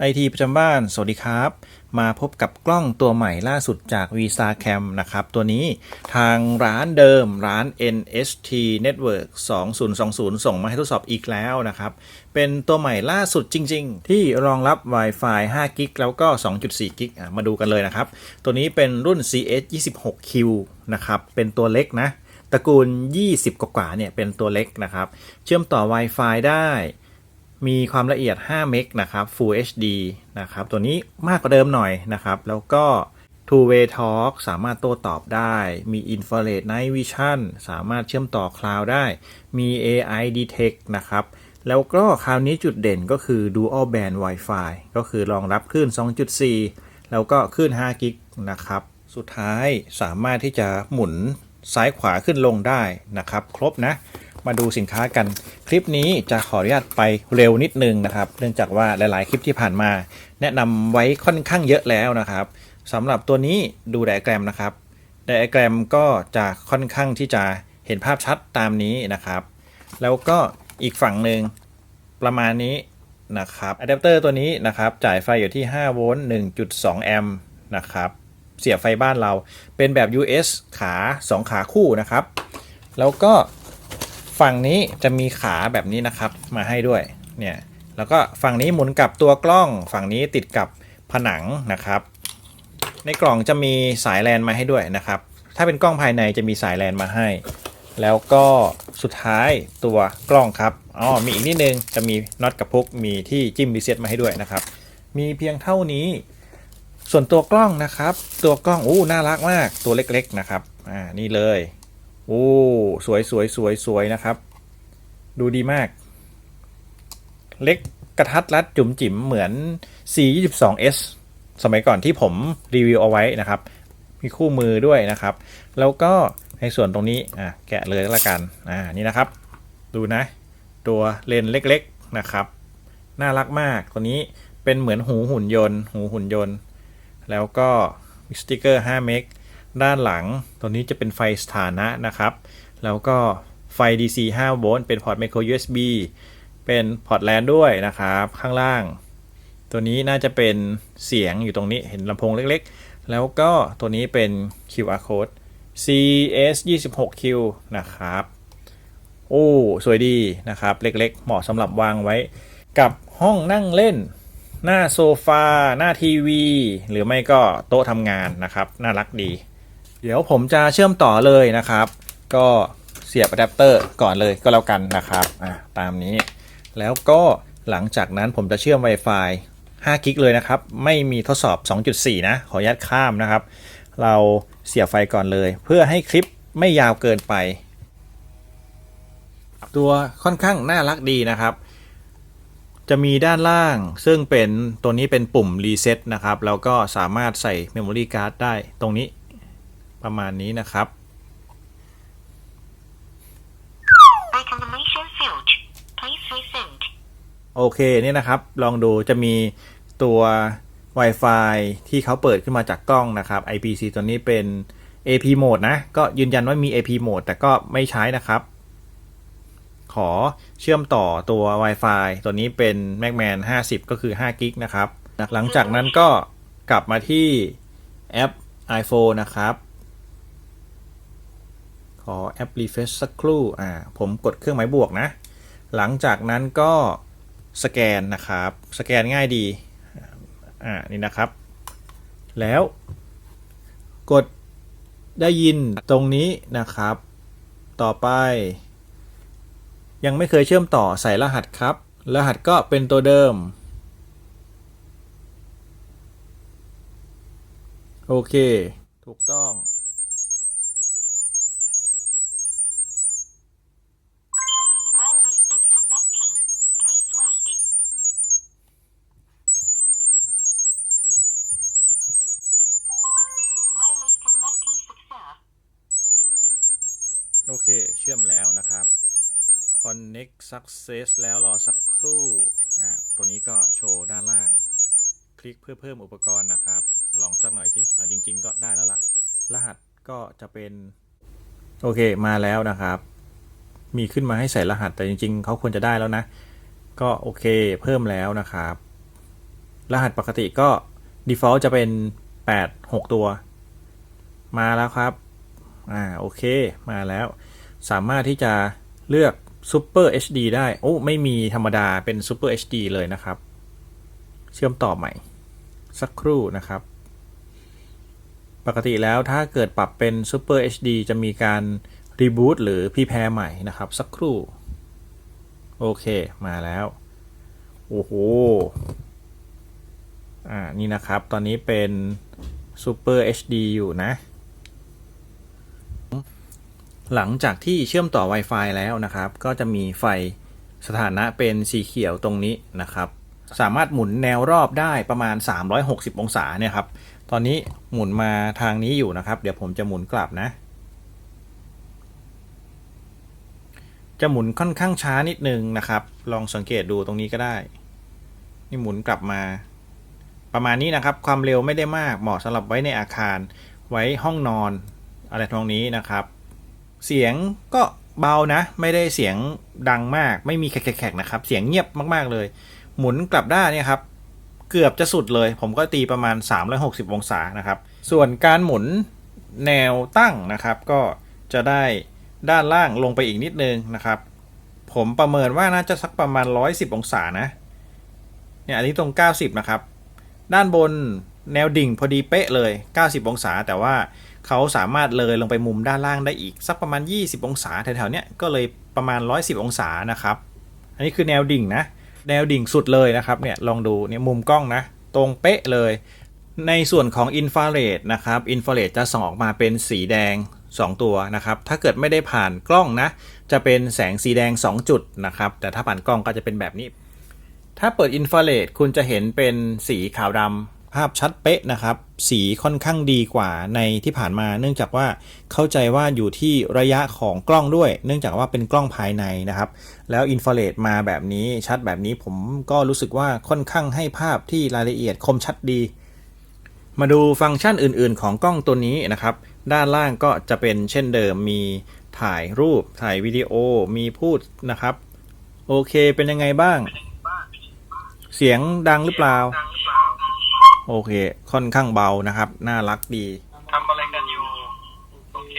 ไอทีประจำบ้าน สวัสดีครับ มาพบกับกล้องตัวใหม่ล่าสุดจาก Visa Cam นะครับ ตัวนี้ทางร้านเดิมร้าน NST Network 2020 ส่งมาให้ทดสอบอีกแล้วนะครับ เป็นตัวใหม่ล่าสุดจริง ๆ ที่รองรับ Wi-Fi 5 g b แล้วก็ 2.4 g b อะมาดูกันเลยนะครับ ตัวนี้เป็นรุ่น CS 26Q นะครับ เป็นตัวเล็กนะ ตระกูล 20 กว่าเนี่ยเป็นตัวเล็กนะครับ เชื่อมต่อ Wi-Fi ได้ มีความละเอียด 5 เมกนะครับ Full HD นะครับ ตัวนี้มากกว่าเดิมหน่อยนะครับ แล้วก็ Two Way Talk สามารถโต้ตอบได้ มี Infrared Night Vision สามารถเชื่อมต่อคลาวด์ได้ มี AI Detect นะครับ แล้วก็คราวนี้จุดเด่นก็คือ Dual Band Wi-Fi ก็คือรองรับคลื่น 2.4 แล้วก็คลื่น5กิกนะครับ สุดท้ายสามารถที่จะหมุนซ้ายขวาขึ้นลงได้นะครับ ครบนะ มาดูสินค้ากัน คลิปนี้จะขออนุญาตไปเร็วนิดนึงนะครับ เนื่องจากว่าหลาย ๆ คลิปที่ผ่านมา แนะนำไว้ค่อนข้างเยอะแล้วนะครับสำหรับตัวนี้ดูไดอะแกรมนะครับไดอะแกรมก็จะค่อนข้างที่จะเห็นภาพชัดตามนี้นะครับ แล้วก็อีกฝั่งหนึ่งประมาณนี้นะครับอะแดปเตอร์ตัวนี้นะครับจ่ายไฟอยู่ที่ 5 โวลต์ 1.2 แอมป์นะครับเสียบไฟบ้านเราเป็นแบบ US ขา 2 ขาคู่นะครับ แล้วก็ ฝั่งนี้จะมีขาแบบนี้นะครับมาให้ด้วยเนี่ยแล้วก็ฝั่งนี้หมุนกับตัวกล้อง ฝั่งนี้ติดกับผนังนะครับ ในกล่องจะมีสายแลนมาให้ด้วยนะครับ ถ้าเป็นกล้องภายในจะมีสายแลนมาให้ แล้วก็สุดท้ายตัวกล้องครับอ๋อมีอีกนิดนึงจะมีน็อตกับพุกมีที่จิ้มรีเซ็ตมาให้ด้วยนะครับ มีเพียงเท่านี้ ส่วนตัวกล้องนะครับ ตัวกล้องอู้น่ารักมากตัวเล็กๆนะครับอ่านี่เลย โอ้สวยสวยสวยสวยนะครับ ดูดีมาก เล็กกระทัดรัดจุ๋มจิ๋มเหมือน C22s สมัยก่อนที่ผมรีวิวเอาไว้นะครับ มีคู่มือด้วยนะครับ แล้วก็ในส่วนตรงนี้อะแกะเลยล้วกันอ่านี่นะครับ ดูนะ ตัวเลนเล็กๆนะครับ น่ารักมากตัวนี้เป็นเหมือนหูหุ่นยนต์ หูหุ่นยนต์ แล้วก็สติกเกอร์5เมก ด้านหลัง ตัวนี้จะเป็นไฟสถานะนะครับ แล้วก็ไฟ DC 5 โวลต์ เป็นพอร์ต micro USB เป็นพอร์ตแลนด้วยนะครับ ข้างล่าง ตัวนี้น่าจะเป็นเสียงอยู่ตรงนี้เห็นลำโพงเล็กๆ แล้วก็ตัวนี้เป็น QR code CS 26Q นะครับ โอ้ สวยดีนะครับ เล็กๆ เหมาะสำหรับวางไว้ กับห้องนั่งเล่น หน้าโซฟา หน้าทีวี หรือไม่ก็โต๊ะทำงานนะครับ น่ารักดี เดี๋ยวผมจะเชื่อมต่อเลยนะครับ ก็เสียบอะแดปเตอร์ก่อนเลยก็แล้วกันนะครับอะตามนี้ แล้วก็หลังจากนั้นผมจะเชื่อม Wi-Fi 5กิกเลยนะครับ ไม่มีทดสอบ 2.4 นะ ขออนุญาตข้ามนะครับ เราเสียบไฟก่อนเลย เพื่อให้คลิปไม่ยาวเกินไป ตัวค่อนข้างน่ารักดีนะครับ จะมีด้านล่างซึ่งเป็นตัวนี้เป็นปุ่มรีเซ็ตนะครับ แล้วก็สามารถใส่เมมโมรี่การ์ดได้ตรงนี้ ประมาณนี้นะครับ Recommendation field. Please resend. โอเคนี่นะครับ ลองดูจะมีตัว Wi-Fi ที่เขาเปิดขึ้นมาจากกล้องนะครับ IPC ตัวนี้เป็น AP mode นะ ก็ยืนยันว่ามี AP mode แต่ก็ไม่ใช้นะครับ ขอเชื่อมต่อตัว Wi-Fi ตัวนี้เป็น MacMan 50 ก็คือ5 g b นะครับ หลังจากนั้นก็กลับมาที่แอป iPhone นะครับข อแอป refresh สักครู่อ่าผมกดเครื่องหมายบวกนะ หลังจากนั้นก็สแกนนะครับ สแกนง่ายดีอ่านี่นะครับ แล้วกดได้ยินตรงนี้นะครับ ต่อไป ยังไม่เคยเชื่อมต่อใส่รหัสครับ รหัสก็เป็นตัวเดิม โอเค ถูกต้อง โอเค เชื่อมแล้วนะครับ Connect Success แล้วรอสักครู่อ่าตัวนี้ก็โชว์ด้านล่าง คลิกเพื่อเพิ่มอุปกรณ์นะครับ ลองสักหน่อยสิเอาจริง ๆ ก็ได้แล้วล่ะ รหัสก็จะเป็น โอเค มาแล้วนะครับ มีขึ้นมาให้ใส่รหัส แต่จริง ๆ เขาควรจะได้แล้วนะ ก็โอเค เพิ่มแล้วนะครับ รหัสปกติก็ default จะเป็น 8 6 ตัว มาแล้วครับ อ่าโอเคมาแล้ว สามารถที่จะเลือก Super HD ได้ โอ้ไม่มีธรรมดาเป็น Super HD เลยนะครับ เชื่อมต่อใหม่ สักครู่นะครับ ปกติแล้วถ้าเกิดปรับเป็น Super HD จะมีการรีบูตหรือพีแพร์ใหม่นะครับ สักครู่ โอเคมาแล้ว โอ้โหอ่านี่นะครับ ตอนนี้เป็น Super HD อยู่นะ หลังจากที่เชื่อมต่อ Wi-Fi แล้วนะครับ ก็จะมีไฟสถานะเป็นสีเขียวตรงนี้นะครับ สามารถหมุนแนวรอบได้ประมาณ 360 องศาเนี่ยครับ ตอนนี้หมุนมาทางนี้อยู่นะครับ เดี๋ยวผมจะหมุนกลับนะ จะหมุนค่อนข้างช้านิดนึงนะครับ ลองสังเกตดูตรงนี้ก็ได้ นี่หมุนกลับมา ประมาณนี้นะครับ ความเร็วไม่ได้มากเหมาะสำหรับไว้ในอาคาร ไว้ห้องนอน อะไรตรงนี้นะครับ เสียงก็เบานะ ไม่ได้เสียงดังมาก ไม่มีแขกๆนะครับ เสียงเงียบมากๆเลย หมุนกลับได้านเนี่ยครับ เกือบจะสุดเลย ผมก็ตีประมาณ 360 องศานะครับ ส่วนการหมุนแนวตั้งนะครับ ก็จะได้ด้านล่างลงไปอีกนิดนึงนะครับ ผมประเมินว่าน่าจะสักประมาณ 110 องศานะ เนี่ยอันนี้ตรง 90 นะครับ ด้านบนแนวดิ่งพอดีเป๊ะเลย 90 องศา แต่ว่า เขาสามารถเลยลงไปมุมด้านล่างได้อีก สักประมาณ 20 องศาแถวๆเนี้ยก็เลยประมาณ 110 องศานะครับ อันนี้คือแนวดิ่งนะ แนวดิ่งสุดเลยนะครับเนี่ยลองดูเนี่ยมุมกล้องนะ ตรงเป๊ะเลย ในส่วนของอินฟราเรดนะครับอินฟราเรดจะส่องออกมาเป็นสีแดง 2 ตัวนะครับ ถ้าเกิดไม่ได้ผ่านกล้องนะ จะเป็นแสงสีแดง 2 จุดนะครับ แต่ถ้าผ่านกล้องก็จะเป็นแบบนี้ ถ้าเปิดอินฟราเรดคุณจะเห็นเป็นสีขาวดำ ภาพชัดเป๊ะนะครับ สีค่อนข้างดีกว่าในที่ผ่านมา เนื่องจากว่าเข้าใจว่าอยู่ที่ระยะของกล้องด้วย เนื่องจากว่าเป็นกล้องภายในนะครับ แล้วอินฟราเรดมาแบบนี้ชัดแบบนี้ผมก็รู้สึกว่าค่อนข้างให้ภาพที่รายละเอียดคมชัดดี มาดูฟังก์ชันอื่น ๆ ของกล้องตัวนี้นะครับ ด้านล่างก็จะเป็นเช่นเดิมมีถ่ายรูปถ่ายวิดีโอมีพูดนะครับ โอเคเป็นยังไงบ้าง เสียงดังหรือเปล่า โอเค ค่อนข้างเบานะครับ น่ารักดีทำอะไรกันอยู่ โอเค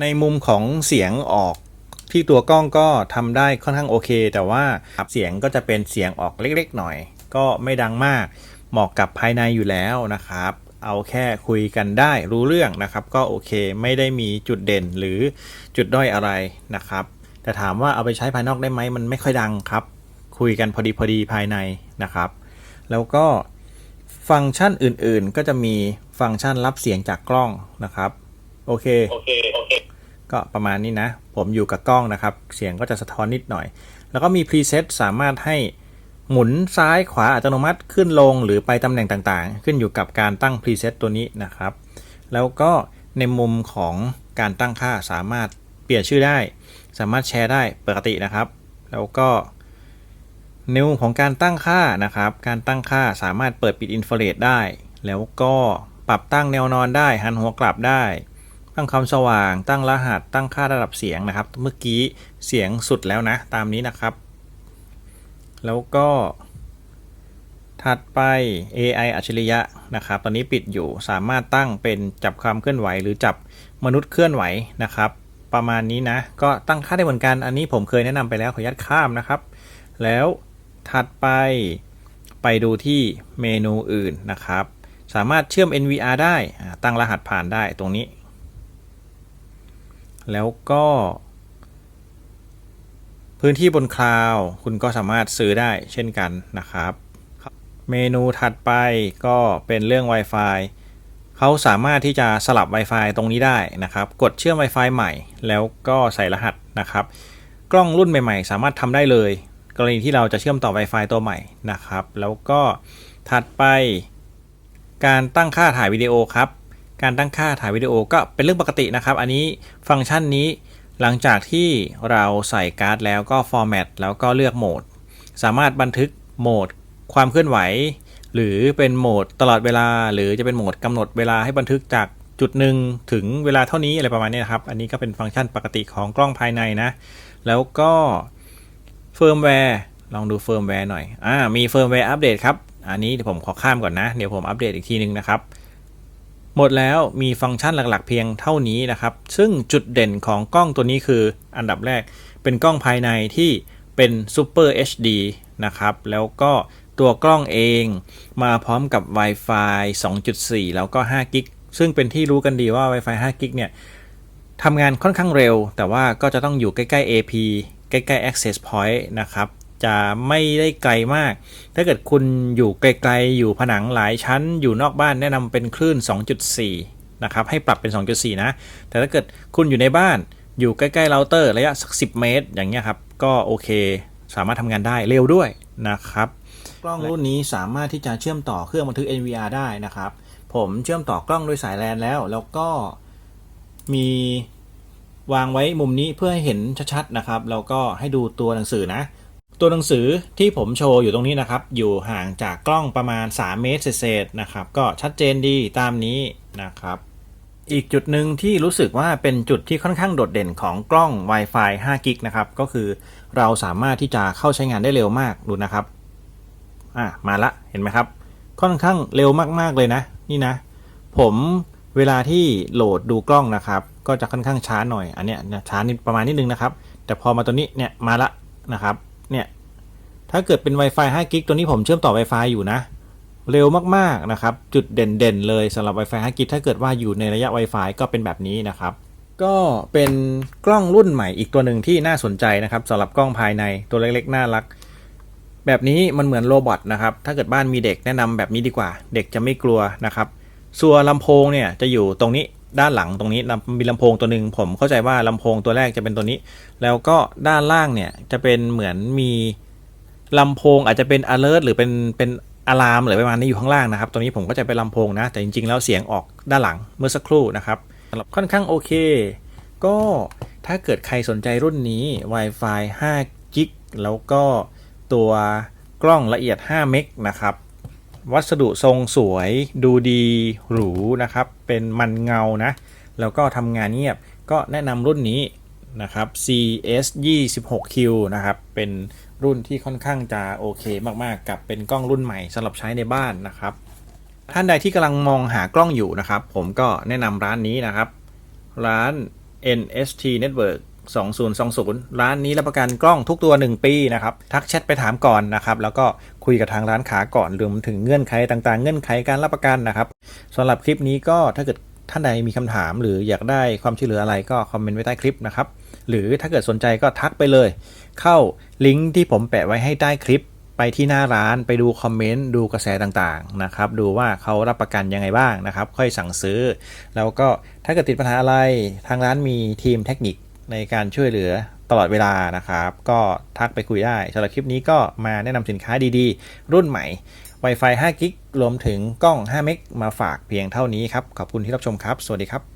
ในมุมของเสียงออกที่ตัวกล้องก็ทำได้ค่อนข้างโอเค แต่ว่าเสียงก็จะเป็นเสียงออกเล็กๆหน่อย ก็ไม่ดังมากเหมาะกับภายในอยู่แล้วนะครับ เอาแค่คุยกันได้รู้เรื่องนะครับ ก็โอเคไม่ได้มีจุดเด่นหรือจุดด้อยอะไรนะครับ แต่ถามว่าเอาไปใช้ภายนอกได้ไหมมันไม่ค่อยดังครับ คุยกันพอดีพอดีภายในนะครับ แล้วก็ ฟังก์ชันอื่นๆ ก็จะมีฟังก์ชันรับเสียงจากกล้องนะครับ โอเค โอเค โอเค ก็ประมาณนี้นะ ผมอยู่กับกล้องนะครับ เสียงก็จะสะท้อนนิดหน่อย แล้วก็มีพรีเซตสามารถให้หมุนซ้ายขวาอัตโนมัติขึ้นลงหรือไปตำแหน่งต่างๆ ขึ้นอยู่กับการตั้งพรีเซตตัวนี้นะครับ แล้วก็ในมุมของการตั้งค่าสามารถเปลี่ยนชื่อได้ สามารถแชร์ได้ปกตินะครับ แล้วก็ นมุมของการตั้งค่านะครับ การตั้งค่าสามารถเปิดปิดอินฟราเรดได้ แล้วก็ปรับตั้งแนวนอนได้ หันหัวกลับได้ ตั้งความสว่าง ตั้งรหัส ตั้งค่าระดับเสียงนะครับ เมื่อกี้เสียงสุดแล้วนะ ตามนี้นะครับ แล้วก็ ถัดไป AI อัจฉริยะนะครับ ตอนนี้ปิดอยู่ สามารถตั้งเป็นจับความเคลื่อนไหว หรือจับมนุษย์เคลื่อนไหวนะครับ ประมาณนี้นะ ก็ตั้งค่าได้เหมือนกัน อันนี้ผมเคยแนะนำไปแล้วขออนุญาตข้ามนะครับ แล้ว ถัดไปไปดูที่เมนูอื่นนะครับ สามารถเชื่อม NVR ได้ตั้งรหัสผ่านได้ตรงนี้ แล้วก็ พื้นที่บนคลาวคุณก็สามารถซื้อได้เช่นกันนะครับ เมนูถัดไปก็เป็นเรื่อง Wi-Fi เขาสามารถที่จะสลับ Wi-Fi ตรงนี้ได้นะครับ กดเชื่อม Wi-Fi ใหม่ แล้วก็ใส่รหัสนะครับ กล้องรุ่นใหม่ ๆ สามารถทำได้เลย กรณีที่เราจะเชื่อมต่อ Wi-Fi ตัวใหม่นะครับ แล้วก็ถัดไปการตั้งค่าถ่ายวิดีโอครับ การตั้งค่าถ่ายวิดีโอก็เป็นเรื่องปกตินะครับ อันนี้ฟังก์ชันนี้หลังจากที่เราใส่การ์ดแล้วก็ฟอร์แมตแล้วก็เลือกโหมด สามารถบันทึกโหมดความเคลื่อนไหว หรือเป็นโหมดตลอดเวลา หรือจะเป็นโหมดกำหนดเวลาให้บันทึกจากจุดหนึ่งถึงเวลาเท่านี้อะไรประมาณนี้นะครับ อันนี้ก็เป็นฟังก์ชันปกติของกล้องภายในนะ แล้วก็ เฟิร์มแวร์ลองดูเฟิร์มแวร์หน่อยอ่ามีเฟิร์มแวร์อัปเดตครับ อันนี้เดี๋ยวผมขอข้ามก่อนนะ เดี๋ยวผมอัปเดตอีกทีนึงนะครับ หมดแล้วมีฟังก์ชันหลักๆ เพียงเท่านี้นะครับ ซึ่งจุดเด่นของกล้องตัวนี้คืออันดับแรกเป็นกล้องภายในที่เป็น Super HD นะครับ แล้วก็ตัวกล้องเองมาพร้อมกับ Wi-Fi 2.4 แล้วก็5 g b ซึ่งเป็นที่รู้กันดีว่า Wi-Fi 5 g b เนี่ยทำงานค่อนข้างเร็ว แต่ว่าก็จะต้องอยู่ใกล้ ๆ AP ใกล้ๆ Access Point นะครับ จะไม่ได้ไกลมาก ถ้าเกิดคุณอยู่ไกลๆ อยู่ผนังหลายชั้น อยู่นอกบ้านแนะนำเป็นคลื่น 2.4 นะครับ ให้ปรับเป็น 2.4 นะ แต่ถ้าเกิดคุณอยู่ในบ้านอยู่ใกล้ๆเราเตอร์ระยะสัก 10 เมตร อย่างเงี้ยครับ ก็โอเค สามารถทำงานได้เร็วด้วยนะครับ กล้องรุ่นนี้สามารถที่จะเชื่อมต่อเครื่องบันทึก NVR ได้นะครับ ผมเชื่อมต่อกล้องด้วยสายแลนแล้ว แล้วก็มี วางไว้มุมนี้เพื่อให้เห็นชัดๆนะครับแล้วก็ให้ดูตัวหนังสือนะ ตัวหนังสือที่ผมโชว์อยู่ตรงนี้นะครับ อยู่ห่างจากกล้องประมาณ 3 เมตรเศษๆนะครับ ก็ชัดเจนดีตามนี้นะครับ อีกจุดหนึ่งที่รู้สึกว่าเป็นจุดที่ค่อนข้างโดดเด่นของกล้อง Wi-Fi 5 g b นะครับก็คือเราสามารถที่จะเข้าใช้งานได้เร็วมากดูนะครับอะมาละเห็นไหมครับ ค่อนข้างเร็วมากๆเลยนะ นี่นะ ผมเวลาที่โหลดดูกล้องนะครับ ก็จะค่อนข้างช้าหน่อย อันเนี้ยนะช้านิดประมาณนิดนึงนะครับ แต่พอมาตัวนี้เนี่ยมาละนะครับ เนี่ยถ้าเกิดเป็น Wi-Fi 5 g b ตัวนี้ผมเชื่อมต่อ Wi-Fi อยู่นะ เร็วมากๆนะครับ จุดเด่นๆเลยสำหรับ Wi-Fi 5 g b ถ้าเกิดว่าอยู่ในระยะ Wi-Fi ก็เป็นแบบนี้นะครับก็เป็นกล้องรุ่นใหม่อีกตัวหนึ่งที่น่าสนใจนะครับสำหรับกล้องภายในตัวเล็กๆ น่ารัก แบบนี้มันเหมือนโรบอทนะครับถ้าเกิดบ้านมีเด็กแนะนำแบบนี้ดีกว่า เด็กจะไม่กลัวนะครับส่วนลำโพงเนี่ยจะอยู่ตรงนี้ ด้านหลังตรงนี้ลำมีลำโพงตัวหนึ่งผมเข้าใจว่าลำโพงตัวแรกจะเป็นตัวนี้ แล้วก็ด้านล่างเนี่ยจะเป็นเหมือนมีลำโพงอาจจะเป็น alert หรือเป็นเป็นอะลามหรือประมาณนี้อยู่ข้างล่างนะครับ ตัวนี้ผมก็จะเป็นลำโพงนะ แต่จริงๆ แล้วเสียงออกด้านหลังเมื่อสักครู่นะครับสำหรับค่อนข้างโอเค ก็ถ้าเกิดใครสนใจรุ่นนี้ Wi-Fi 5 g b แล้วก็ตัวกล้องละเอียด5เมกนะครับ วัสดุทรงสวยดูดีหรูนะครับ เป็นมันเงานะ แล้วก็ทำงานเงียบก็แนะนำรุ่นนี้นะครับ CS 26Q นะครับ เป็นรุ่นที่ค่อนข้างจะโอเคมากๆ กับเป็นกล้องรุ่นใหม่สำหรับใช้ในบ้านนะครับ ท่านใดที่กำลังมองหากล้องอยู่นะครับ ผมก็แนะนำร้านนี้นะครับ ร้าน NST Network 2020 ร้านนี้รับประกันกล้องทุกตัว 1 ปีนะครับทักแชทไปถามก่อนนะครับแล้วก็คุยกับทางร้านค้าก่อนรวมถึงเงื่อนไขต่างๆ เงื่อนไขการรับประกันนะครับสำหรับคลิปนี้ก็ถ้าเกิดท่านใดมีคำถาม หรืออยากได้ความช่วยเหลืออะไรก็คอมเมนต์ไว้ใต้คลิปนะครับหรือถ้าเกิดสนใจก็ทักไปเลย เข้าลิงก์ที่ผมแปะไว้ให้ใต้คลิปไปที่หน้าร้านไปดูคอมเมนต์ดูกระแสต่างๆนะครับดูว่าเขารับประกันยังไงบ้างนะครับ ค่อยสั่งซื้อ แล้วก็ถ้าเกิดติดปัญหาอะไรทางร้านมีทีมเทคนิค ในการช่วยเหลือตลอดเวลานะครับ ก็ทักไปคุยได้สำหรับคลิปนี้ก็มาแนะนำสินค้าดีๆ รุ่นใหม่ Wi-Fi 5 g b รวมถึงกล้อง5เมกมาฝากเพียงเท่านี้ครับ ขอบคุณที่รับชมครับ สวัสดีครับ